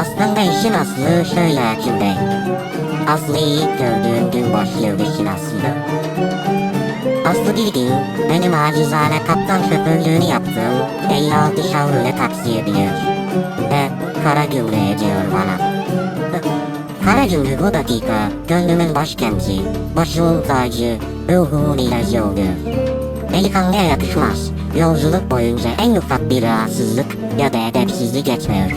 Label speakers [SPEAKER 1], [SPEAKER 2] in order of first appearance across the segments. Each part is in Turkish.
[SPEAKER 1] Aslında işin aslı şöyle Hakim Bey. Aslı'yı ilk gördüğüm gün başlıyor işin aslı. Aslı gün benim acizane kaptan şoförlüğünü yaptığım 56 Chevrolet taksiye biniyor. Ve kara gümrüğe diyor bana. Kara gümrük bu dakika gönlümün başkenti, başımın tacı, ruhumun ilacı oluyor. Delikanlıya yakışmaz. Yolculuk boyunca en ufak bir rahatsızlık ya da edepsizlik etmiyor.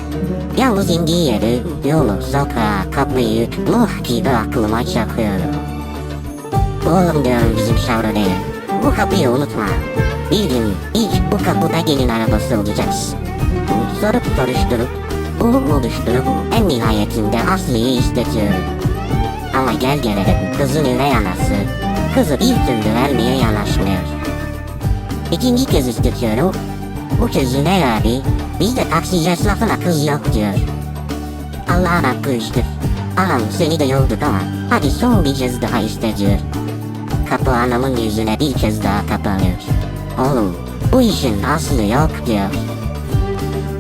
[SPEAKER 1] Yalnız indiği yeri, yolu, sokağı, kapıyı muh gibi aklıma çakıyor. Oğlum diyorum bizim Chevrolet'e. Bu kapıyı unutma. Bir gün ilk bu kapıda gelin arabası olacaksın. Sorup soruşturup, umut oluşturup en nihayetinde Aslı'yı istetiyorum. Ama gel gelelim kızın üvey anası, kızı bir türlü vermeye yanaşmıyor. İkinci kez istetiyorum. Bu kez Güney abi, bizde taksici esnafına kız yok diyor. Allah'ın hakkı işte. Anam seni de yorduk ama hadi son bir kez daha iste diyor. Kapı anamın yüzüne bir kez daha kapanıyor. Oğlum bu işin aslı yok diyor.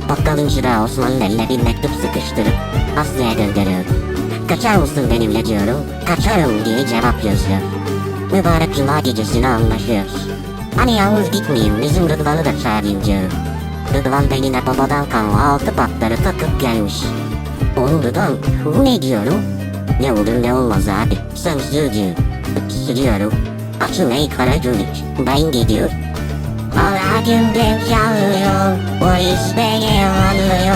[SPEAKER 1] Bakkalın çırağı Osman'ın eline bir mektup sıkıştırıp Aslı'ya gönderiyor. Kaçar mısın benimle diyorum. Kaçarım diye cevap yazıyor. Mübarek cuma gecesine anlaşıyor. Hani yalnız gitmeyeyim bizim Rıdvan'ı da çağırayım diyorum. Rıdvan beline babadan kalma altı patları takıp gelmiş. Oğlum Rıdvan bu ne diyorum? Ne olur ne olmaz abi. Sen sürücü. Sürüyorum. Açıl ey kara gülük. Ben gidiyor. Ala gümrük yağıyor. Polis beni anlıyor.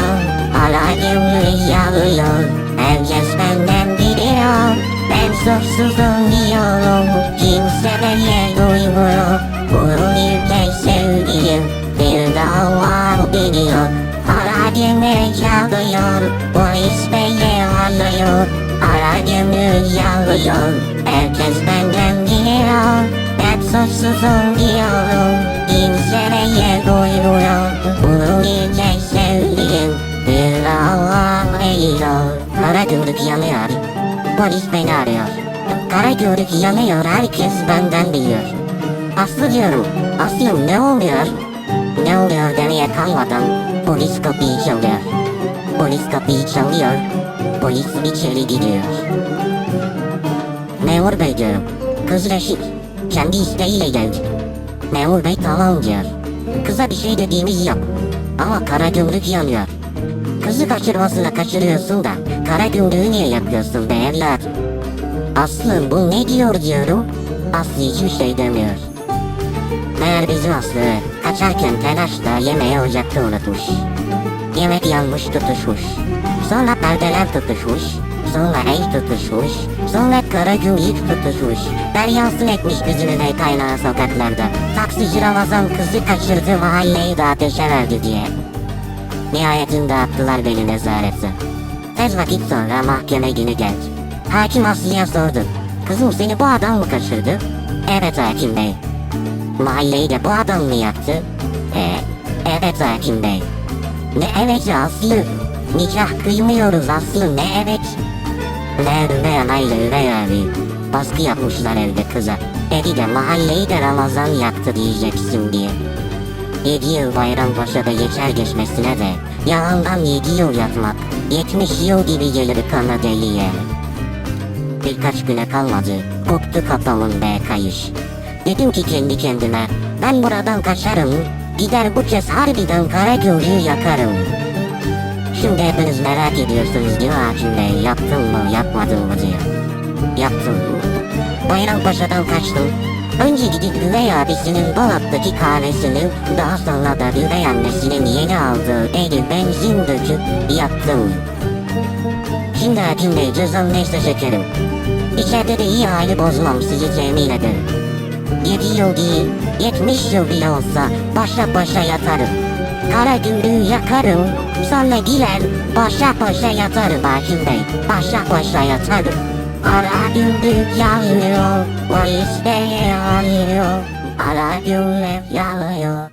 [SPEAKER 1] Ala gümrük yağıyor. Herkes benden biliyor. Ben suçsuzum diyorum. Kimse beni Ala gümrük yağıyor. Polis beni anlıyor. Ala gümrük yağıyor. Herkes benden biliyor. Ben suçsuzum diyorum. Kimse beni duymuyor. Bunun yüksek sevdiğim bir dava biliyor. Kara gümrük yanıyor. Polis beni arıyor. Kara gümrük yanıyor. Herkes benden biliyor. Aslı diyorum. Aslım ne oluyor? Ne oluyor demeye kalmadan polis kapıyı çalıyor. Polis kapıyı çalıyor. Polis içeri gidiyor. Memur bey diyorum. Kız reşit. Kendi isteğiyle geldi. Memur bey tamam diyor. Kıza bir şey dediğimiz yok. Ama kara gümrük yanıyor. Kızı kaçırmasına kaçırıyorsun da kara gümrüğü niye yapıyorsun be evlat? Aslı bu ne diyor diyorum. Aslı hiçbir şey demiyor. Meğer bizim Aslı kaçarken telaşla yemeği ocakta unutmuş. Yemek yanmış tutuşmuş. Sonra perdeler tutuşmuş. Sonra el tutuşmuş. Sonra kara gümrük tutuşmuş. Deryansın etmiş bizim üvey kaynağı sokaklarda. Taksici Ramazan kızı kaçırdı mahalleyi de ateşe verdi diye. Nihayetinde attılar beni nezarete. Tez vakit sonra mahkeme günü geldi. Hakim Aslı'ya sordu. Kızım seni bu adam mı kaçırdı? Evet hakim bey. Mahalleyi de bu adam mı yaktı? Ee, evet hakim bey. Ne evet Aslı? Nikah kıymıyoruz Aslı ne evet? Ne üvey anayla üvey abi. Baskı yapmışlar evde kıza. Evi de mahalleyi de Ramazan yaktı diyeceksin diye. Yedi yıl Bayrampaşa'da geçer geçmesine de yalandan yedi yıl yatmak, yetmiş yıl gibi gelir kana deliye. Birkaç güne kalmadı, koptu kafamın be kayış. Dedim ki kendi kendime, ben buradan kaçarım, gider bu kez harbiden kara gölü yakarım. Şimdi hepiniz merak ediyorsunuz mi Hakim yaptın mı yapmadın mı diye. Yaptım. Bayrampaşa'dan kaçtım. Önce gidip üvey abisinin dolaptaki kahvesini, daha sonra da üvey annesinin yeni aldığı eli benzin döküp yaktım. Şimdi Hakim Bey cezam neyse çekerim. İçeride de iyi hali bozmam sizi temin ederim. Yedi yıl değil, yetmiş yıl bile olsa başa başa yatarım. Kara gümrüğü yakarım, sonra girer başa başa yatarım Hakim Bey. Başa başa yatarım. Kara gümrük yanıyor, polis beni arıyor. Kara gümrük yanıyor.